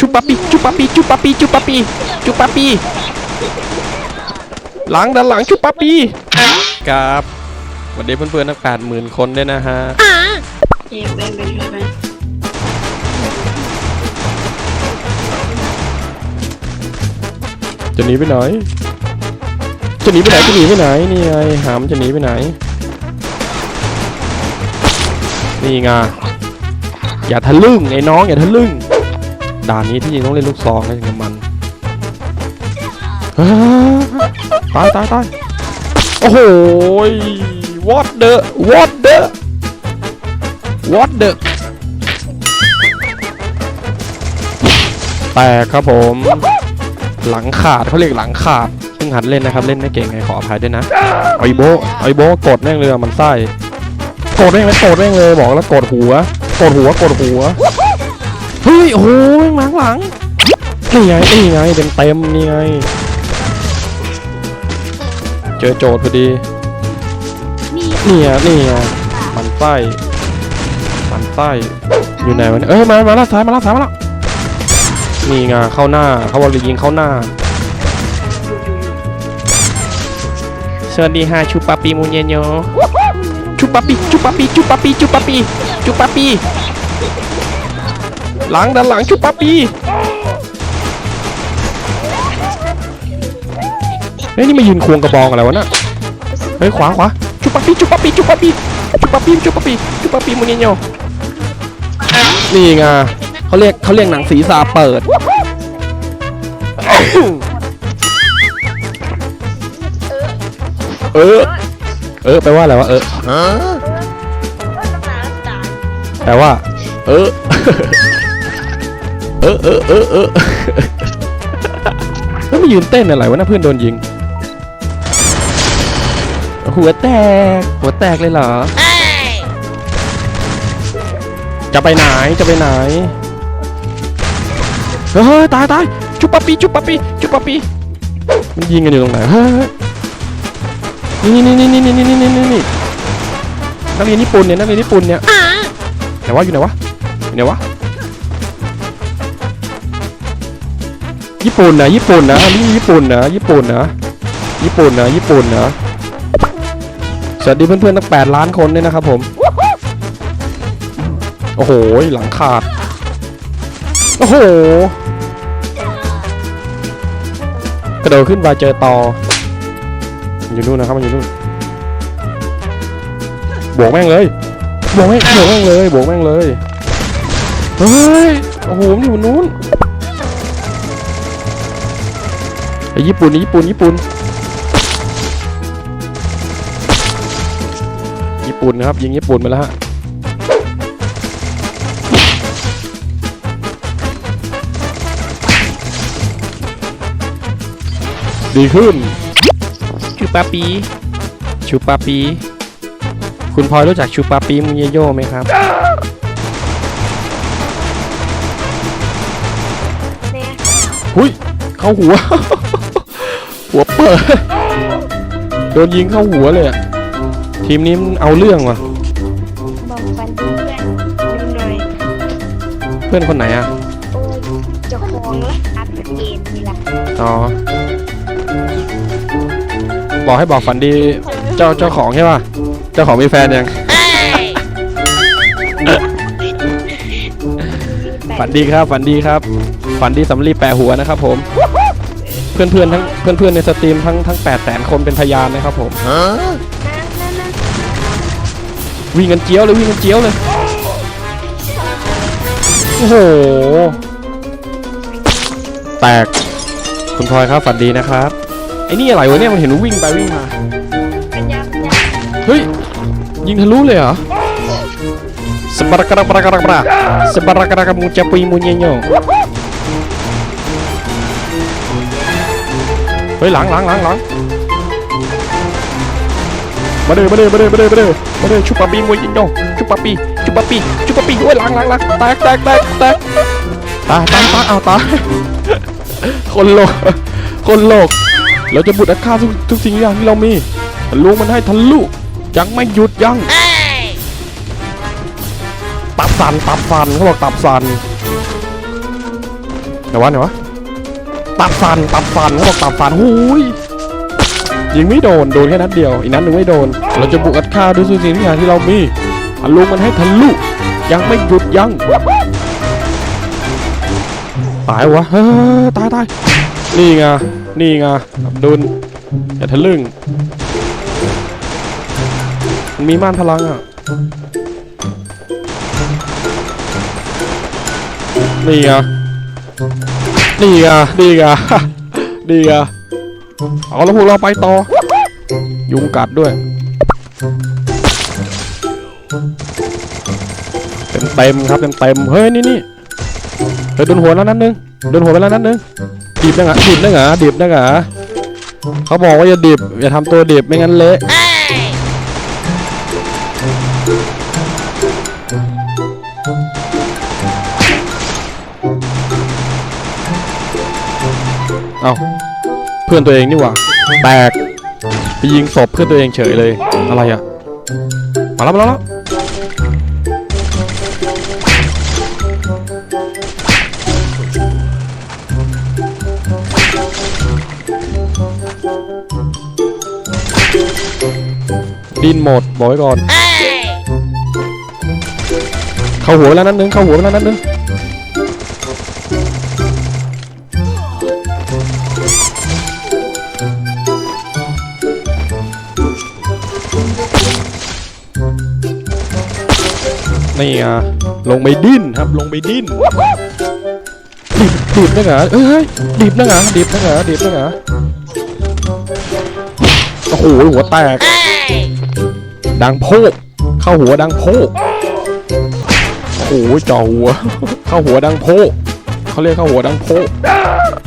ชุบปปีชุบปปีชุบปปีชุบปปีชุบปปีหลังด้านหลังชุบปปีครับวัสดีเพื่อนๆทั้งแปดหมื่นคนด้วยนะฮะเอกเป็นเป็นเป็นจะหนีไปไหนจะหนีไปไหนจะหนีไปไหนนี่ไงหามจะหนีไปไหน นี่ไงอย่าทะลึ่งไอ้น้องอย่าทะลึ่ง ด่านนี้ที่จริงต้องเล่นลูกซองนะถึงจะมันอ้าตายตายตายโอ้โห what the what the what the แตกครับผม หลังขาดเขาเรียกหลังขาดเพิ่งหัดเล่นนะครับ เล่นไม่เก่งไงขออภัยด้วยนะเอาอีโบเอาอีโบกดแม่งเลยอะมันไส้กดแม่งเลยกดแม่งเลยบอกแล้วกดหัวกดหัวกดหัว เฮ้ยโอ้โหแม่งหลังหลังนี่ไงนี่ไงเต็มเต็มนี่ไง เจอโจทย์พอดีนี่นี่ไงนี่ไงมันไส้มันไส้อยู่ไหนวะเนี่ยเอ้ยมามาแล้วซ้ายมาแล้วซ้ายมาแล้วนี่ไงเข้าหน้าเขาบอกจะยิงเข้าหน้าสวัสดีฮะชูปาปีมูเยโยชูปาปีชูปาปีชูปาปีชูปาปีชูปาปี หลังด้านหลังชูปาปีเฮ้ยนี่มายืนควงกระบองอะไรวะน่ะเฮ้ยขวาขวาชูปาปีชูปาปีชูปาปีชูปาปีชูปาปีชูปาปีมูเยโยนี่ไงเขาเรียกเขาเรียกหนังศีรษะเปิดเออ เออแปลว่าอะไรวะเออแปลว่า เออ เออเออเออเออแล้วมายืนเต้นอะไรวะนะเพื่อนโดนยิง หัวแตก หัวแตกเลยเหรอ จะไปไหน จะไปไหน เฮ้ยตายตายจุบปะปีจุบปะปีจุบปะปีมันยิงกันอยู่ตรงไหน เฮ้ยนี่นี่นี่นี่นี่นี่นี่นี่นี่นักเรียนญี่ปุ่นเนี่ยนักเรียนญี่ปุ่นเนี่ยไหนวะอยู่ไหนวะอยู่ไหนวะ ญี่ปุ่นนะญี่ปุ่นนะนี่ญี่ปุ่นนะญี่ปุ่นนะญี่ปุ่นนะญี่ปุ่นนะสวัสดีเพื่อนๆตั้งแปดล้านคนด้วยนะครับผม โอ้โหหลังขาด โอ้โห กระโดดขึ้นมาเจอต่ออยู่นู่นนะครับมันอยู่นู่นบวกแม่งเลยบวกแม่งบวกแม่งเลยบวกแม่งเลยเฮ้ยโอ้โหมันอยู่นู้น ไอ้ญี่ปุ่นไอ้ญี่ปุ่นญี่ปุ่นญี่ปุ่นนะครับยิงญี่ปุ่นไปแล้วฮะดีขึ้นชูปาปีชูปาปี คุณพลอยรู้จักชูปาปีมุเยโยไหมครับเนี่ยหุยเข้าหัว หัวเปิดโดนยิงเข้าหัวเลยอะทีมนี้มันเอาเรื่องว่ะ บอกฟันเพื่อนดูหน่อยเพื่อนคนไหนอะโอ้ยเจ้าของละอัพเกมนี่ละอ๋อ บอกให้บอกฝันดี เจ้าเจ้าของใช่ป่ะ เจ้าของมีแฟนยัง ฝันดีครับ ฝันดีครับ ฝันดีสำลีแปะหัวนะครับผม เพื่อนเพื่อนๆทั้งเพื่อนเพื่อนๆในสตรีมทั้งทั้งแปดแสนคนเป็นพยานนะครับผมนั่นนั่นนั่นวิ่งกันเจียวเลยวิ่งกันเจียวเลยโอ้โหแตกคุณพลอยครับฝันดีนะครับไอ้นี่อะไรวะเนี่ยมันเห็นว่าวิ่งไปวิ่งมาปัญญาปัญญาเฮ้ยยิงทะลุเลยเหรอสบาระกระบาระกระบาสบาระกระกระมูจะปุยมูเยโย ฮ้ยหลังหลังหลังหลังมาเด้อมาเด้อมาเด้อมาเด้อมาเด้อมาเด้อชุบปะปีมูเยโยงชุบปะปีชุบปะปีชุบปะปีโอ้ยหลังหลังหลังแตกแตกแตกแตกตายตายตายเอาตายคนโลกคนโลกเราจะบุดอัดฆ่าทุกทุกสิ่งอย่างที่เรามีทะลุมันให้ทะลุยังไม่หยุดยังตับสันตับสันเขาบอกตับสันไหนวะไหนวะ ตัดฟันตัดฟันเขาบอกตัดฟันหูยยิงไม่โดนโดนแค่นัดเดียวอีกนัดหนึ่งไม่โดน เราจะบุกอัดฆ่าด้วยสิ่งทุกอย่างที่เรามีทะลุมันให้ทะลุยังไม่หยุดยังตายวะเฮ้ยตายตายนี่ไงนี่ไงอับดุลอย่าทะลึ่งมันมีม่านพลังอะนี่ไง นี่ไงนี่ไงนี่ไงเอาแล้วพวกเราไปต่อ ยุงกัดด้วย เต็มเต็มครับเต็มเต็มเฮ้ยนี่นี่เฮ้ยโดนหัวแล้วนัดนึงโดนหัวไปแล้วนัดนึงดีบนะงะดีบนะงะดีบนะงะเขาบอกว่าอย่าดิบอย่าทำตัวดิบไม่งั้นเละ เอ้าเพื่อนตัวเองนี่หว่าแตกไปยิงศพเพื่อนตัวเองเฉยเลย อะไรอะมาแล้วมาแล้วล้วดินหมดบอกไว้ก่อน เข้าหัวไปแล้วนัดนึงเข้าหัวไปแล้วนัดนึง นี่อะลงไปดิ้นครับลงไปดิ้นดิบดิบนะเหรอเอ้ยเฮ้ยดิบนะเหรอดิบนะเหรอดิบนะเหรอโอ้โหหัวแตก ดังโพกเข้าหัวดังโพกโอ้โหจ่อหัว เข้าหัวดังโพกเขาเรียกเข้าหัวดังโพก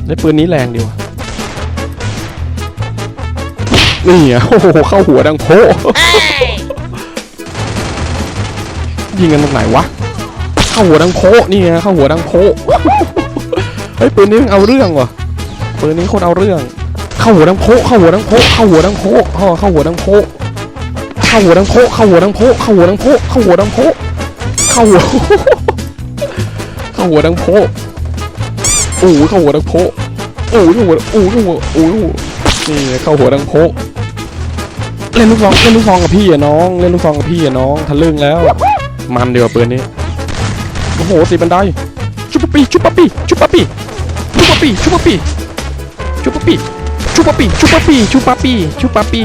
ในปืนนี้แรงดีวะนี่อะโอ้โหเข้าหัวดังโพก ยิงกันตรงไหนวะเข้าหัวดังโพนี่ไงเข้าหัวดังโพเฮ้ยปืนนี้มันเอาเรื่องวะปืนนี้โคตรเอาเรื่อง เข้าหัวดังโพเข้าหัวดังโพเข้าหัวดังโพกอ๋อเข้าหัวดังโพเข้าหัวดังโพเข้าหัวดังโพเข้าหัวดังโพเข้าหัวดังโพเข้าหัวเข้าหัวดังโพโอ้เข้าหัวดังโพโอ้เข้าหัวโอ้เข้าหัวโอ้เข้าหัวนี่เข้าหัวดังโพเล่นลูกซองเล่นลูกซองกับพี่อะน้อง เล่นลูกซองกับพี่อะน้องทะลึ่งแล้ว มันเดียวปืนนี้โอ้โหตีบันไดชุบปปี้ชุบปปี้ชุบปปี้ชุบปปี้ชุบปปี้ชุบปปี้ชุบปปี้ชุบปปี้ชุบปปี้ชุบปปี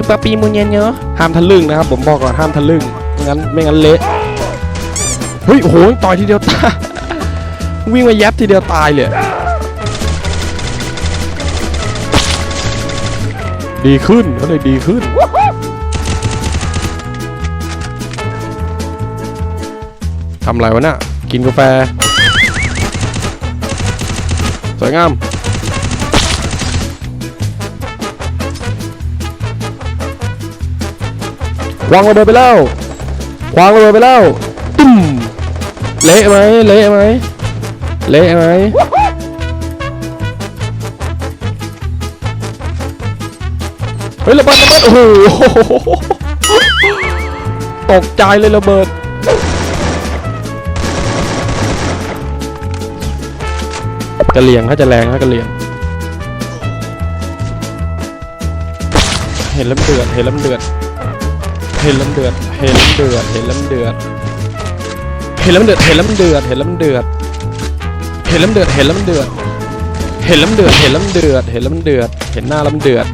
จุปาปี้มุนเย็นเนอะห้ามทะลึ่งนะครับผมบอกก่อนห้ามทะลึ่งไม่งั้นไม่งั้นเละเฮ้ยโอ้โหต่อยทีเดียวตายวิ่งมายับทีเดียวตายเลยดีขึ้นเขาเลยดีขึ้น ทำอะไรวะน่ะกินกาแฟ สวยงาม วางระเบิดไปแล้ว วางระเบิดไปแล้ว ตุ้ม เละไหมเละไหมเละไหมเฮ้ยระเบิดระเบิดโอ้โหตกใจเลยระเบิด กระเหลี่ยงเขาจะแรงเขากระเหลี่ยง เห็นแล้วมันเดือดเห็นแล้วมันเดือดเห็นแล้วมันเดือดเห็นแล้วมันเดือดเห็นแล้วมันเดือดเห็นแล้วมันเดือดเห็นแล้วมันเดือดเห็นแล้วมันเดือดเห็นแล้วมันเดือดเห็นแล้วมันเดือดเห็นแล้วมันเดือดเห็นแล้วมันเดือดเห็นแล้วมันเดือดเห็นหน้าแล้วมันเดือด